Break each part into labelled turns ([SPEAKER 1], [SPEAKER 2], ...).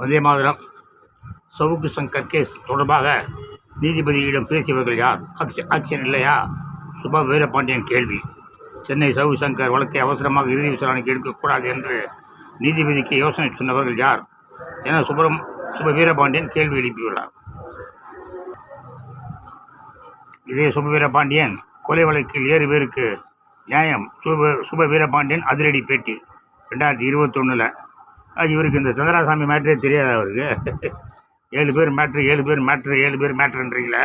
[SPEAKER 1] வந்தே மாதிரம். Savukku Shankar case தொடர்பாக நீதிபதியிடம் பேசியவர்கள் யார்? ஆக்ஷன் ஆக்ஷன் இல்லையா? சுபா வீரபாண்டியன் கேள்வி. சென்னை சவுக்கு சங்கர் வழக்கை அவசரமாக இறுதி விசாரணைக்கு எடுக்கக்கூடாது என்று நீதிபதிக்கு யோசனை சொன்னவர்கள் யார்? என சுப்ரம் சுப வீரபாண்டியன் கேள்வி எழுப்பியுள்ளார். இதே சுப வீரபாண்டியன் கொலை வழக்கில் ஏறு பேருக்கு நியாயம். சுப சுப வீரபாண்டியன் அதிரடி பேட்டி. ரெண்டாயிரத்தி இருபத்தொன்னில் இவருக்கு இந்த சந்திராசாமி மேட்ரே தெரியாது அவருக்கு? ஏழு பேர் மேட்ரு ஏழு பேர் மேட்ரு ஏழு பேர் மேட்ருன்றீங்களே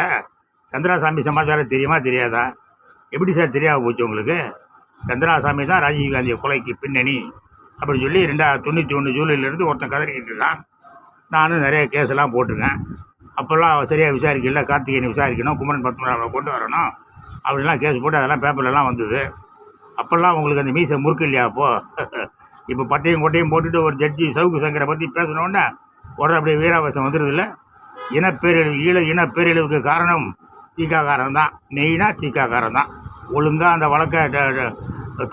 [SPEAKER 1] சந்திராசாமி சமாச்சாரம் தெரியுமா தெரியாதா? எப்படி சார் தெரியாம போச்சு உங்களுக்கு? சந்திராசாமி தான் ராஜீவ்காந்தி கொலைக்கு பின்னணி. அப்படின்னு சொல்லி ரெண்டா தொண்ணூற்றி ஒன்று ஜூலையிலேருந்து ஒருத்தன் கதறிக்கிட்டு இருக்கான். நானும் நிறைய கேஸெல்லாம் போட்டிருக்கேன். அப்போல்லாம் சரியாக விசாரிக்கல கார்த்திகேயனை விசாரிக்கணும் குமரன் பத்மநாபனை கொண்டு வரணும். அப்படிலாம் கேஸ் போட்டு அதெல்லாம் பேப்பர்லலாம் வந்தது. அப்போல்லாம் உங்களுக்கு அந்த மீசை முறுக்கு இல்லையா அப்போது இப்போ பட்டையும் கொட்டையும் போட்டுட்டு ஒரு ஜட்ஜி சவுக்கு சங்கரை பற்றி பேசணுன்னே உடனே அப்படியே வீராவேசம் வந்துடுதுல்ல இனப்பேரழிவு ஈழ இனப்பேரழிவுக்கு காரணம் தீக்காக்காரன் தான். மெயினாக தீக்காக்காரன் தான். ஒழுங்காக அந்த வழக்கை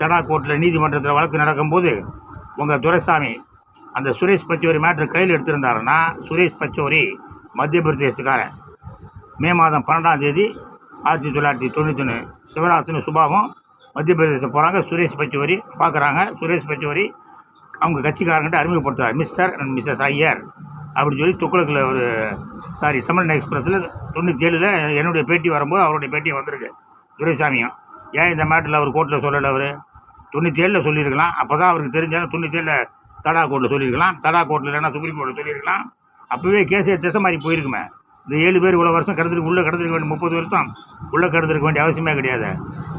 [SPEAKER 1] தடா கோர்ட்டில் நீதிமன்றத்தில் வழக்கு நடக்கும்போது உங்கள் துரைசாமி அந்த சுரேஷ் பச்சோரி மேட்ரு கையில் எடுத்திருந்தாருன்னா சுரேஷ் பச்சோரி மத்திய பிரதேசத்துக்காரன். மே மாதம் பன்னெண்டாம் தேதி ஆயிரத்தி தொள்ளாயிரத்தி தொண்ணூத்தொன்று சிவராசன் சுபாவும் மத்திய பிரதேசம் போகிறாங்க சுரேஷ் பச்சோரி பார்க்குறாங்க சுரேஷ் பச்சோரி அவங்க கட்சிக்காரங்கிட்ட அறிமுகப்படுத்துவார் மிஸ்டர் அண்ட் மிஸ்ஸஸ் ஐயர் அப்படின்னு சொல்லி துக்குளக்கில் ஒரு சாரி தமிழ் எக்ஸ்பிரஸில் தொண்ணூற்றி ஏழில் என்னுடைய பேட்டி வரும்போது அவருடைய பேட்டி வந்திருக்கு. துரைசாமியும். ஏன் இந்த மேட்டரில் அவர் கோர்ட்டில் சொல்லலை அவர்? தொண்ணூற்றி ஏழில் சொல்லியிருக்கலாம். அப்போ தான் அவருக்கு தெரிஞ்சாலும் தொண்ணூற்றி ஏழில் தடா கோர்ட்டில் சொல்லியிருக்கலாம். தடா கோர்ட்டில் இல்லைன்னா சுப்ரீம் கோர்ட்டில் சொல்லியிருக்கலாம். அப்போவே கேஸே திசை மாதிரி போயிருக்குமே. இந்த ஏழு பேர் இவ்வளோ வருஷம் கடந்துருக்கு உள்ளே கடந்துருக்க வேண்டிய முப்பது வருஷம் உள்ளே கடந்துருக்க வேண்டிய அவசியமே கிடையாது.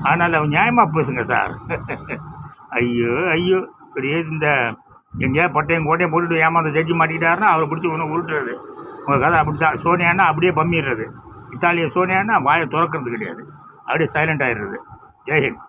[SPEAKER 1] அதனால் அவன் நியாயமாக பேசுங்க சார். ஐயோ ஐயோ. பெரிய இந்த எங்கேயா பட்டையும் கோட்டையும் போட்டுட்டு ஏமாந்த ஜட்ஜி மாட்டிக்கிட்டாருன்னா அவரை பிடிச்சி ஒன்று உருட்டுறது. உங்கள் கதை அப்படி தான் சோனியானா அப்படியே பம்மிடுறது. இத்தாலிய சோனியானா வாயை திறக்கிறது கிடையாது. அப்படியே சைலண்ட் ஆகிடுறது ஜெயஹிந்த்